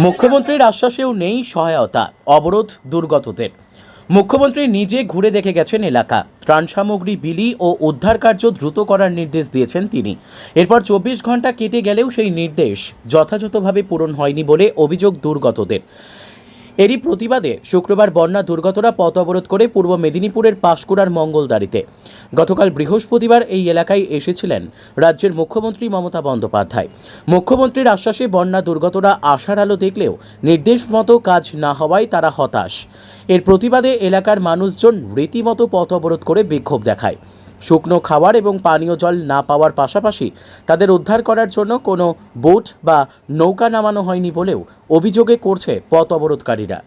মুখ্যমন্ত্রীর আশ্বাসেও নেই সহায়তা, অবরোধ দুর্গতদের। মুখ্যমন্ত্রী নিজে ঘুরে দেখে গেছেন এলাকা। ত্রাণ সামগ্রী, বিলি ও উদ্ধার কার্য দ্রুত করার নির্দেশ দিয়েছেন তিনি। এরপর চব্বিশ ঘণ্টা কেটে গেলেও সেই নির্দেশ যথাযথভাবে পূরণ হয়নি বলে অভিযোগ দুর্গতদের। এরই প্রতিবাদে শুক্রবার বন্যা দুর্গতরা পথ অবরোধ করে পূর্ব মেদিনীপুরের পাঁশকুড়ার মঙ্গলদারিতে। গতকাল বৃহস্পতিবার এই এলাকায় এসেছিলেন রাজ্যের মুখ্যমন্ত্রী মমতা বন্দ্যোপাধ্যায়। মুখ্যমন্ত্রীর আশ্বাসে বন্যা দুর্গতরা আশার আলো দেখলেও নির্দেশ মতো কাজ না হওয়ায় তারা হতাশ। এর প্রতিবাদে এলাকার মানুষজন রীতিমতো পথ অবরোধ করে বিক্ষোভ দেখায়। শুকনো খাবার এবং পানীয় জল না পাওয়ার পাশাপাশি তাদের উদ্ধার করার জন্য কোনো বোট বা নৌকা নামানো হয়নি বলেও অভিযোগে করছে পথ অবরোধকারীরা।